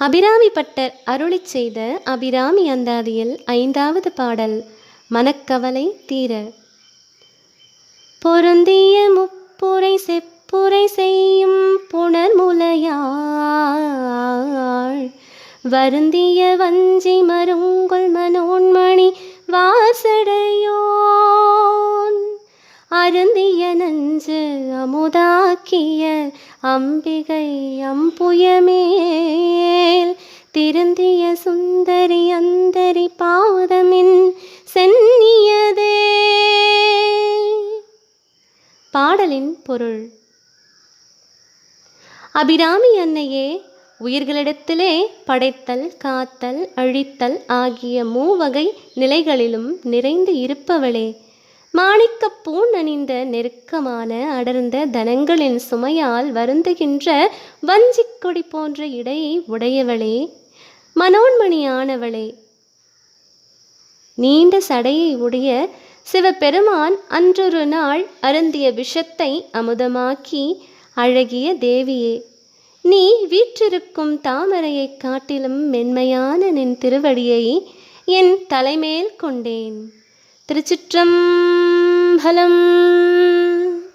Abirami butter அருளிச் செய்த அபிராமி அந்தாதியில் ஐந்தாவது பாடல் மனக்கவலை தீர பொருந்திய முப்புரை செப்புரை செய்யும் புணர்முலையாள் வருந்திய வஞ்சி மருங்குல் மனோன்மணி வாசடையோன் அருந்திய நஞ்சு அமுதாக்கிய அம்பிகை மேல் திருந்திய சுந்தரி அந்தரி பாதமின் சென்னியதே. பாடலின் பொருள். அபிராமி அன்னையே உயிர்களிடத்திலே படைத்தல் காத்தல் அழித்தல் ஆகிய மூவகை நிலைகளிலும் நிறைந்து இருப்பவளே. மாணிக்க பூண் அணிந்த நெருக்கமான அடர்ந்த தனங்களின் சுமையால் வருந்துகின்ற வஞ்சிக் கொடி போன்ற இடையை உடையவளே மனோன்மணியானவளே. நீண்ட சடையை உடைய சிவபெருமான் அன்றொரு நாள் அருந்திய விஷத்தை அமுதமாக்கி அழகிய தேவியே நீ வீற்றிருக்கும் தாமரையைக் காட்டிலும் மென்மையான நின் திருவடியை என் தலைமேல் கொண்டேன். ஃபலம்